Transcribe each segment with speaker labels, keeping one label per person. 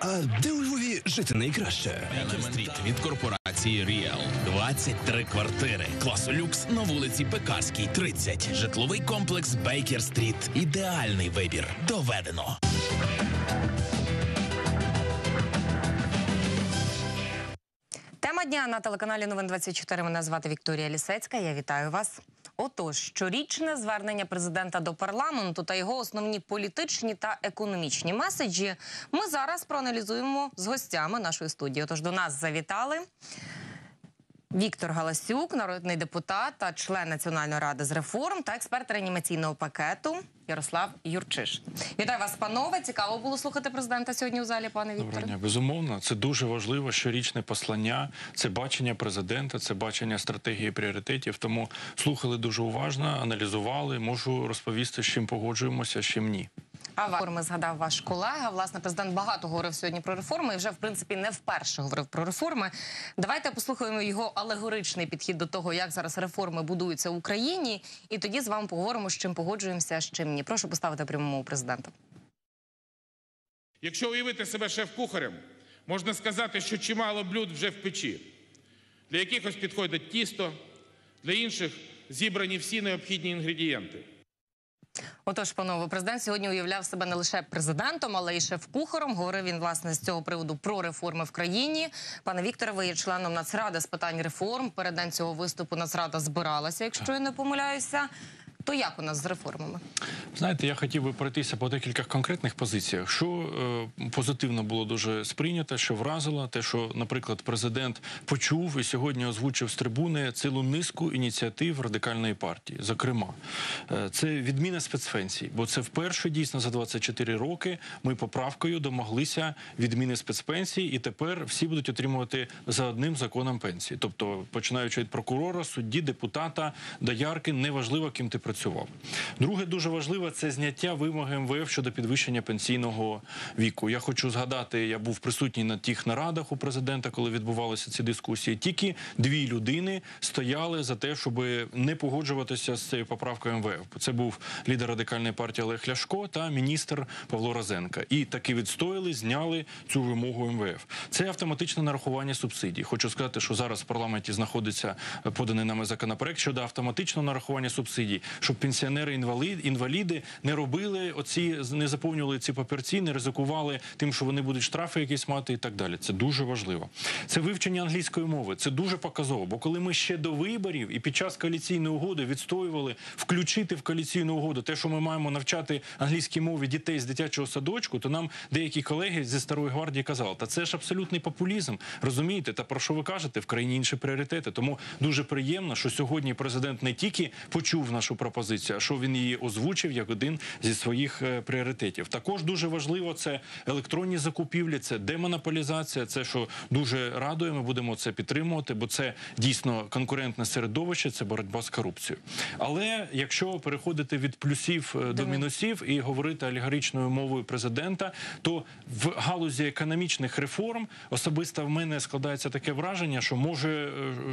Speaker 1: А де у Львові жити найкраще?
Speaker 2: Елемент від корпорації Ріел. 23 квартири. Класу люкс на вулиці Пекарській, 30. Житловий комплекс Бейкер Стріт. Ідеальний вибір. Доведено.
Speaker 3: Тема дня на телеканалі Новин 24. Мене звати Вікторія Лісецька. Я вітаю вас. Отож, щорічне звернення президента до парламенту та його основні політичні та економічні меседжі ми зараз проаналізуємо з гостями нашої студії. Отож, до нас завітали Віктор Галасюк, народний депутат та член Національної ради з реформ та експерт реанімаційного пакету Ярослав Юрчиш. Вітаю вас, панове. Цікаво було слухати президента сьогодні у залі, пане
Speaker 4: Доброго дня. Безумовно, це дуже важливо. Щорічне послання, це бачення президента, це бачення стратегії пріоритетів. Тому слухали дуже уважно, аналізували. Можу розповісти, з чим погоджуємося, з чим ні.
Speaker 3: А реформи згадав ваш колега. Власне, президент багато говорив сьогодні про реформи і вже в принципі не вперше говорив про реформи. Давайте послухаємо його алегоричний підхід до того, як зараз реформи будуються в Україні, і тоді з вами поговоримо, з чим погоджуємося, з чим ні. Прошу поставити пряму мову президента.
Speaker 5: Якщо уявити себе шеф-кухарем, можна сказати, що чимало блюд вже в печі. Для якихось підходить тісто, для інших зібрані всі необхідні інгредієнти.
Speaker 3: Отож, панове, президент сьогодні уявляв себе не лише президентом, але й шеф-кухаром. Говорив він власне з цього приводу про реформи в країні. Пане Вікторе, ви є членом Нацради з питань реформ. Перед день цього виступу Нацрада збиралася, якщо я не помиляюся. То як у нас з реформами?
Speaker 4: Знаєте, я хотів би пройтися по декілька конкретних позиціях. Що е, позитивно було дуже сприйнято, що вразило, те, що, наприклад, президент почув і сьогодні озвучив з трибуни цілу низку ініціатив радикальної партії. Зокрема, е, це відміна спецпенсій, бо це вперше дійсно за 24 роки ми поправкою домоглися відміни спецпенсій, і тепер всі будуть отримувати за одним законом пенсії. Тобто, починаючи від прокурора, судді, депутата, доярки, неважливо, ким ти працював. Друге, дуже важливо це зняття вимоги МВФ щодо підвищення пенсійного віку. Я хочу згадати, я був присутній на тих нарадах у президента, коли відбувалися ці дискусії. Тільки дві людини стояли за те, щоб не погоджуватися з цією поправкою МВФ. Це був лідер радикальної партії Олег Ляшко та міністр Павло Розенка. І таки відстояли, зняли цю вимогу МВФ. Це автоматичне нарахування субсидій. Хочу сказати, що зараз в парламенті знаходиться поданий нами законопроект щодо автоматичного нарахування субсидій, щоб пенсіонери інвалід, інваліди не робили оці, не заповнювали ці папірці, не ризикували тим, що вони будуть штрафи якісь мати і так далі. Це дуже важливо. Це вивчення англійської мови. Це дуже показово. Бо коли ми ще до виборів і під час коаліційної угоди відстоювали включити в коаліційну угоду те, що ми маємо навчати англійській мові дітей з дитячого садочку, то нам деякі колеги зі старої гвардії казали, та це ж абсолютний популізм. Розумієте, та про що ви кажете в країні інші пріоритети. Тому дуже приємно, що сьогодні президент не тільки почув нашу пропозицію, а що він її озвучив як один зі своїх е, пріоритетів. Також дуже важливо це електронні закупівлі, це демонополізація. Це що дуже радує. Ми будемо це підтримувати, бо це дійсно конкурентне середовище, це боротьба з корупцією. Але якщо переходити від плюсів е, до мінусів і говорити олігаричною мовою президента, то в галузі економічних реформ особисто в мене складається таке враження, що може е,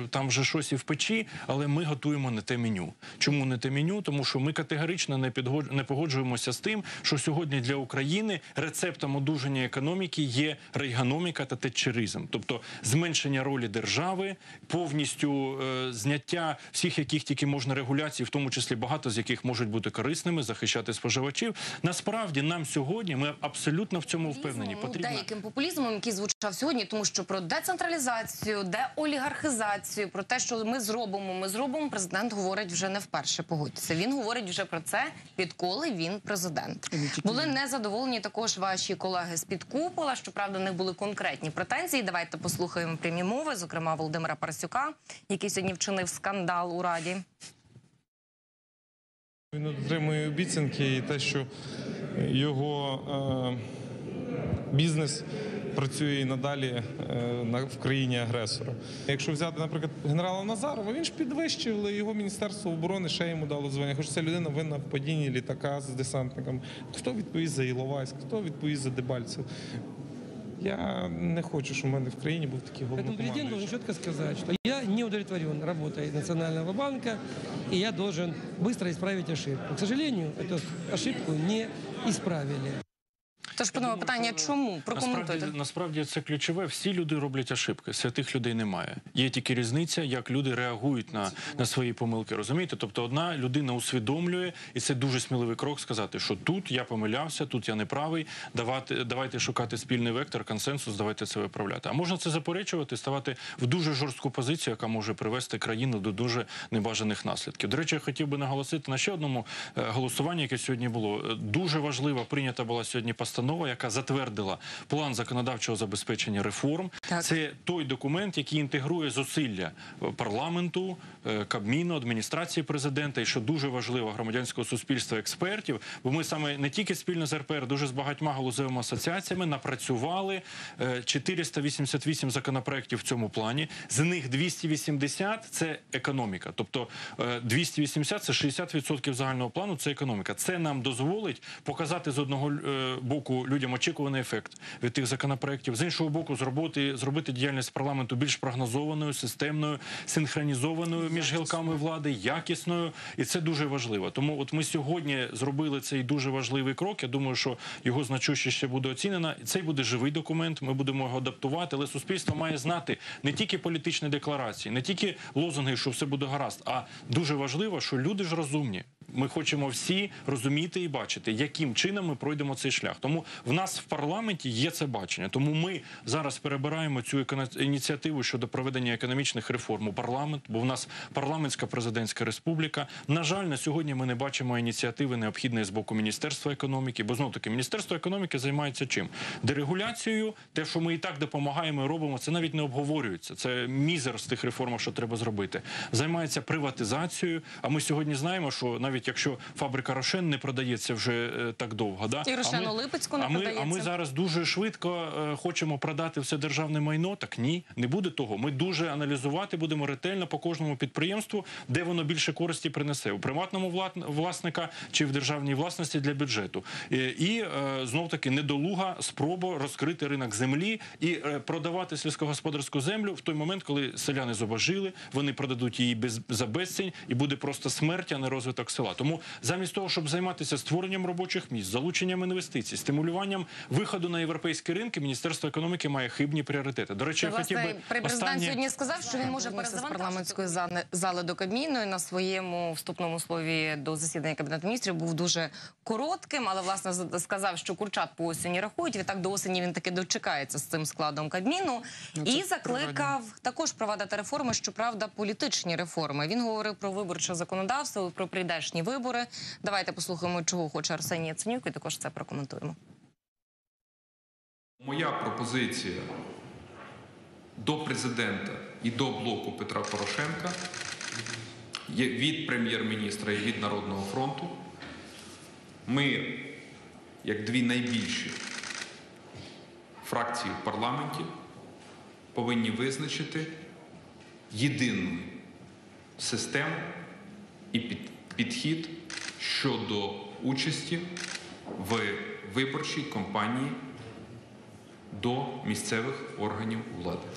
Speaker 4: там вже щось і в печі, але ми готуємо не те меню. Чому не те меню? Тому що ми категорично не не погоджуємося з тим, що сьогодні для України рецептом одужання економіки є рейганоміка та тетчеризм, тобто зменшення ролі держави, повністю е, зняття всіх, яких тільки можна регуляцій, в тому числі багато з яких можуть бути корисними, захищати споживачів. Насправді нам сьогодні ми абсолютно в цьому впевнені.
Speaker 3: Ну, деяким популізмом, який звучав сьогодні, тому що про децентралізацію, деолігархізацію, про те, що ми зробимо, ми зробимо. Президент говорить вже не вперше. Погодьтеся. Він говорить вже про це, відколи він президент. Були незадоволені також ваші колеги з під купола. Щоправда, в них були конкретні претензії. Давайте послухаємо прямі мови, зокрема Володимира Парасюка, який сьогодні вчинив скандал у раді.
Speaker 6: Він отримує обіцянки і те, що його е, бізнес працює і надалі е, на, в країні агресора. Якщо взяти, наприклад, генерала Назарова, він ж підвищив, але його Міністерство оборони ще йому дало звання. Хоч ця людина винна в падінні літака з десантником. Хто відповість за Іловайськ, хто відповість за Дебальцев? Я не хочу, щоб в мене в країні був такий
Speaker 7: Поэтому президент должен
Speaker 6: головнокомандуючий.
Speaker 7: четко сказать, что я не удовлетворен работой Национального банка, и я должен быстро исправить ошибку. К сожалению, эту ошибку не исправили.
Speaker 3: Тож, панове, питання, чому? Прокоментуйте.
Speaker 4: Насправді, насправді це ключове. Всі люди роблять ошибки. Святих людей немає. Є тільки різниця, як люди реагують на, на свої помилки. Розумієте? Тобто, одна людина усвідомлює, і це дуже сміливий крок сказати, що тут я помилявся, тут я не правий. Давати, давайте шукати спільний вектор, консенсус, давайте це виправляти. А можна це заперечувати, ставати в дуже жорстку позицію, яка може привести країну до дуже небажаних наслідків. До речі, я хотів би наголосити на ще одному е, голосуванні, яке сьогодні було. Е, Дуже важлива прийнята була сьогодні постанова, яка затвердила план законодавчого забезпечення реформ.
Speaker 3: Так.
Speaker 4: Це той документ, який інтегрує зусилля е, парламенту, е, Кабміну, адміністрації президента, і що дуже важливо громадянського суспільства, експертів. Бо ми саме не тільки спільно з РПР, дуже з багатьма галузевими асоціаціями напрацювали е, 488 законопроєктів в цьому плані. З них 280 – це економіка. Тобто е, 280 – це 60% загального плану. Це економіка. Це нам дозволить показати з одного е, боку людям очікуваний ефект від тих законопроєктів, з іншого боку, зробити зробити діяльність парламенту більш прогнозованою, системною, синхронізованою між гілками влади, якісною, і це дуже важливо. Тому, от ми сьогодні зробили цей дуже важливий крок. Я думаю, що його значущість ще буде оцінена. І Цей буде живий документ. Ми будемо його адаптувати. Але суспільство має знати не тільки політичні декларації, не тільки лозунги, що все буде гаразд, а дуже важливо, що люди ж розумні. Ми хочемо всі розуміти і бачити, яким чином ми пройдемо цей шлях. Тому в нас в парламенті є це бачення. Тому ми зараз перебираємо цю ініціативу щодо проведення економічних реформ у парламент, бо в нас парламентська президентська республіка. На жаль, на сьогодні ми не бачимо ініціативи необхідної з боку Міністерства економіки, бо знов таки Міністерство економіки займається чим? Дерегуляцією, те, що ми і так допомагаємо і робимо, це навіть не обговорюється. Це мізер з тих реформ, що треба зробити. Займається приватизацією. А ми сьогодні знаємо, що навіть якщо фабрика Рошен не продається вже е, так довго, да
Speaker 3: І Рошен у Липецьку не
Speaker 4: а ми, А ми зараз дуже швидко е, хочемо продати все державне майно. Так ні, не буде того. Ми дуже аналізувати будемо ретельно по кожному підприємству, де воно більше користі принесе у приватному власника чи в державній власності для бюджету. Е, І знов таки недолуга спроба розкрити ринок землі і продавати сільськогосподарську землю в той момент, коли селяни зубожили, вони продадуть її без за безцінь, і буде просто смерть, а не розвиток села. Тому замість того, щоб займатися створенням робочих місць, залученням інвестицій, стимулюванням виходу на європейські ринки, міністерство економіки має хибні пріоритети. До речі, я хотів би
Speaker 3: президент
Speaker 4: останнє-
Speaker 3: сьогодні сказав, що він може перезавантажити з парламентської зали- до Кабміну і на своєму вступному слові до засідання Кабінету міністрів був дуже коротким, але власне сказав, що курчат по осені рахують. Відтак до осені він таки дочекається з цим складом Кабміну і закликав також провадити реформи, щоправда, політичні реформи. Він говорив про виборче законодавство, про прийдешні вибори. Давайте послухаємо, чого хоче Арсеній Яценюк, і також це прокоментуємо.
Speaker 8: Моя пропозиція до президента і до блоку Петра Порошенка від прем'єр-міністра і від Народного фронту. Ми, як дві найбільші фракції в парламенті, повинні визначити єдину систему і під- підхід щодо участі в виборчій кампанії до місцевих органів влади.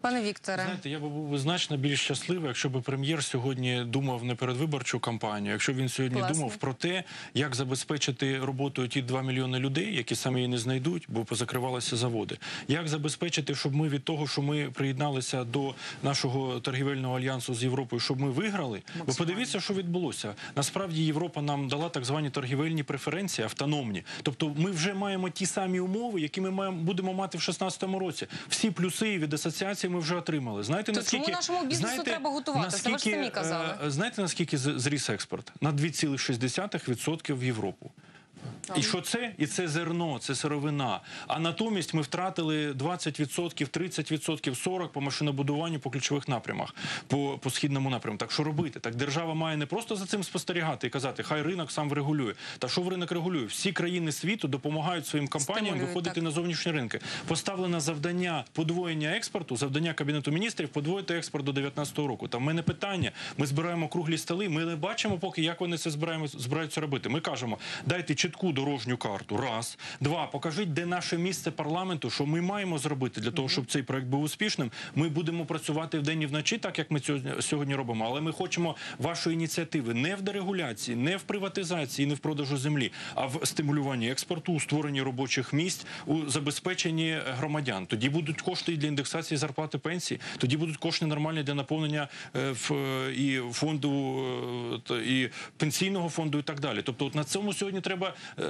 Speaker 3: Пане Вікторе.
Speaker 4: Знаєте, я би був значно більш щасливий, якщо б прем'єр сьогодні думав не передвиборчу кампанію, якщо б він сьогодні
Speaker 3: Класно.
Speaker 4: думав про те, як забезпечити роботою ті 2 мільйони людей, які самі її не знайдуть, бо позакривалися заводи. Як забезпечити, щоб ми від того, що ми приєдналися до нашого торгівельного альянсу з Європою, щоб ми виграли? Бо подивіться, що відбулося. Насправді Європа нам дала так звані торгівельні преференції, автономні. Тобто, ми вже маємо ті самі умови, які ми маємо будемо мати в 16-му році. Всі плюси від асоціації ми вже отримали. Знаєте,
Speaker 3: То
Speaker 4: наскільки
Speaker 3: чому нашому бізнесу треба готуватися? Ви ж самі казали.
Speaker 4: е, знаєте наскільки зріс експорт? На 2,6% в Європу. І що це? І це зерно, це сировина. А натомість ми втратили 20%, 30%, 40% по машинобудуванню по ключових напрямах, по, по східному напрямку. Так що робити? Так держава має не просто за цим спостерігати і казати, хай ринок сам врегулює. Та що в ринок регулює? Всі країни світу допомагають своїм компаніям
Speaker 3: Стимулюють,
Speaker 4: виходити
Speaker 3: так.
Speaker 4: на зовнішні ринки. Поставлено завдання подвоєння експорту, завдання кабінету міністрів подвоїти експорт до 2019 року. Там в мене питання. Ми збираємо круглі столи. Ми не бачимо, поки як вони це збираємо збираються робити. Ми кажемо, дайте чітку дорожню карту. Раз, два, покажіть, де наше місце парламенту, що ми маємо зробити для того, щоб цей проект був успішним. Ми будемо працювати вдень і вночі, так як ми сьогодні робимо. Але ми хочемо вашої ініціативи не в дерегуляції, не в приватизації, не в продажу землі, а в стимулюванні експорту, у створенні робочих місць, у забезпеченні громадян. Тоді будуть кошти і для індексації зарплати пенсії, тоді будуть кошти нормальні для наповнення е, і фонду е, і пенсійного фонду, і так далі. Тобто, от на цьому сьогодні треба е,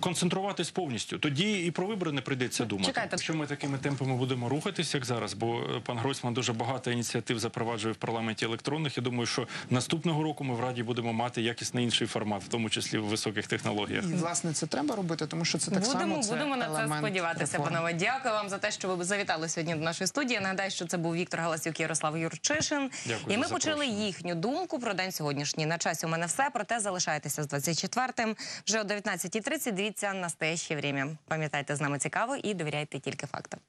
Speaker 4: концентруватись повністю. Тоді і про вибори не прийдеться думати.
Speaker 3: Чекайте.
Speaker 4: Якщо ми такими темпами будемо рухатись, як зараз, бо е, пан Гройсман дуже багато ініціатив запроваджує в парламенті електронних. Я думаю, що наступного року ми в раді будемо мати якісно інший формат, в тому числі в високих технологіях.
Speaker 9: І власне це треба робити, тому що це так
Speaker 3: будемо,
Speaker 9: само це
Speaker 3: будемо на це сподіватися,
Speaker 9: реформ.
Speaker 3: панове. Дякую вам за те, що ви завітали сьогодні до нашої студії. Нагадаю, що це був Віктор Галасюк і Ярослав Юрчишин.
Speaker 4: Дякую
Speaker 3: і ми почули їхню думку про день сьогоднішній. На часі у мене все. Проте залишайтеся з 24-м. Вже о 19.30 дивіться настояще время. Пам'ятайте, з нами цікаво і довіряйте тільки фактам.